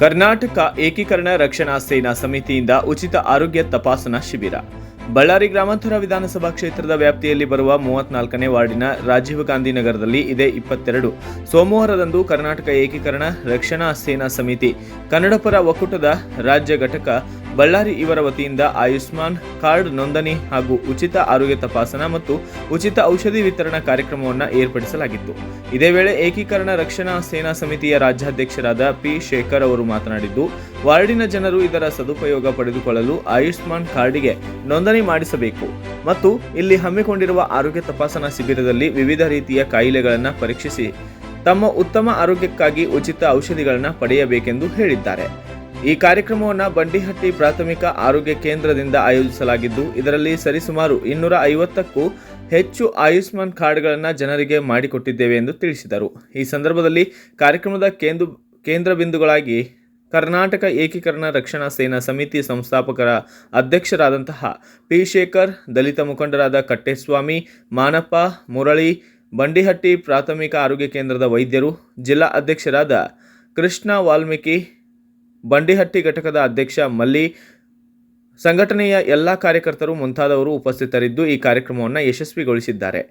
ಕರ್ನಾಟಕ ಏಕೀಕರಣ ರಕ್ಷಣಾ ಸೇನಾ ಸಮಿತಿಯಿಂದ ಉಚಿತ ಆರೋಗ್ಯ ತಪಾಸಣಾ ಶಿಬಿರ. ಬಳ್ಳಾರಿ ಗ್ರಾಮಾಂತರ ವಿಧಾನಸಭಾ ಕ್ಷೇತ್ರದ ವ್ಯಾಪ್ತಿಯಲ್ಲಿ ಬರುವ ಮೂವತ್ನಾಲ್ಕನೇ ವಾರ್ಡಿನ ರಾಜೀವ್ ಗಾಂಧಿ ನಗರದಲ್ಲಿ ಇದೇ ಇಪ್ಪತ್ತೆರಡು. ಸೋಮವಾರದಂದು ಕರ್ನಾಟಕ ಏಕೀಕರಣ ರಕ್ಷಣಾ ಸೇನಾ ಸಮಿತಿ ಕನ್ನಡಪರ ಒಕ್ಕೂಟದ ರಾಜ್ಯ ಘಟಕ ಬಳ್ಳಾರಿ ಇವರ ವತಿಯಿಂದ ಆಯುಷ್ಮಾನ್ ಕಾರ್ಡ್ ನೋಂದಣಿ ಹಾಗೂ ಉಚಿತ ಆರೋಗ್ಯ ತಪಾಸಣಾ ಮತ್ತು ಉಚಿತ ಔಷಧಿ ವಿತರಣಾ ಕಾರ್ಯಕ್ರಮವನ್ನು ಏರ್ಪಡಿಸಲಾಗಿತ್ತು. ಇದೇ ವೇಳೆ ಏಕೀಕರಣ ರಕ್ಷಣಾ ಸೇನಾ ಸಮಿತಿಯ ರಾಜ್ಯಾಧ್ಯಕ್ಷರಾದ ಪಿ ಶೇಖರ್ ಅವರು ಮಾತನಾಡಿದ್ದು, ವಾರ್ಡಿನ ಜನರು ಇದರ ಸದುಪಯೋಗ ಪಡೆದುಕೊಳ್ಳಲು ಆಯುಷ್ಮಾನ್ ಕಾರ್ಡ್ಗೆ ನೋಂದಣಿ ಮಾಡಿಸಬೇಕು ಮತ್ತು ಇಲ್ಲಿ ಹಮ್ಮಿಕೊಂಡಿರುವ ಆರೋಗ್ಯ ತಪಾಸಣಾ ಶಿಬಿರದಲ್ಲಿ ವಿವಿಧ ರೀತಿಯ ಕಾಯಿಲೆಗಳನ್ನು ಪರೀಕ್ಷಿಸಿ ತಮ್ಮ ಉತ್ತಮ ಆರೋಗ್ಯಕ್ಕಾಗಿ ಉಚಿತ ಔಷಧಿಗಳನ್ನು ಪಡೆಯಬೇಕೆಂದು ಹೇಳಿದ್ದಾರೆ. ಈ ಕಾರ್ಯಕ್ರಮವನ್ನು ಬಂಡಿಹಟ್ಟಿ ಪ್ರಾಥಮಿಕ ಆರೋಗ್ಯ ಕೇಂದ್ರದಿಂದ ಆಯೋಜಿಸಲಾಗಿದ್ದು, ಇದರಲ್ಲಿ ಸರಿಸುಮಾರು ಇನ್ನೂರ ಐವತ್ತಕ್ಕೂ ಹೆಚ್ಚು ಆಯುಷ್ಮಾನ್ ಕಾರ್ಡ್ಗಳನ್ನು ಜನರಿಗೆ ಮಾಡಿಕೊಟ್ಟಿದ್ದೇವೆ ಎಂದು ತಿಳಿಸಿದರು. ಈ ಸಂದರ್ಭದಲ್ಲಿ ಕಾರ್ಯಕ್ರಮದ ಕೇಂದ್ರ ಕೇಂದ್ರ ಬಿಂದುಗಳಾಗಿ ಕರ್ನಾಟಕ ಏಕೀಕರಣ ರಕ್ಷಣಾ ಸೇನಾ ಸಮಿತಿ ಸಂಸ್ಥಾಪಕರ ಅಧ್ಯಕ್ಷರಾದಂತಹ ಪಿ ಶೇಖರ್, ದಲಿತ ಮುಖಂಡರಾದ ಕಟ್ಟೆಸ್ವಾಮಿ, ಮಾನಪ್ಪ, ಮುರಳಿ, ಬಂಡಿಹಟ್ಟಿ ಪ್ರಾಥಮಿಕ ಆರೋಗ್ಯ ಕೇಂದ್ರದ ವೈದ್ಯರು, ಜಿಲ್ಲಾ ಅಧ್ಯಕ್ಷರಾದ ಕೃಷ್ಣ ವಾಲ್ಮೀಕಿ ಬಂಡಿಹಟ್ಟಿ ಘಟಕದ ಅಧ್ಯಕ್ಷ ಮಲ್ಲಿ ಸಂಘಟನೆಯ ಎಲ್ಲ ಕಾರ್ಯಕರ್ತರು ಮುಂತಾದವರು ಉಪಸ್ಥಿತರಿದ್ದು ಈ ಕಾರ್ಯಕ್ರಮವನ್ನು ಯಶಸ್ವಿಗೊಳಿಸಿದ್ದಾರೆ.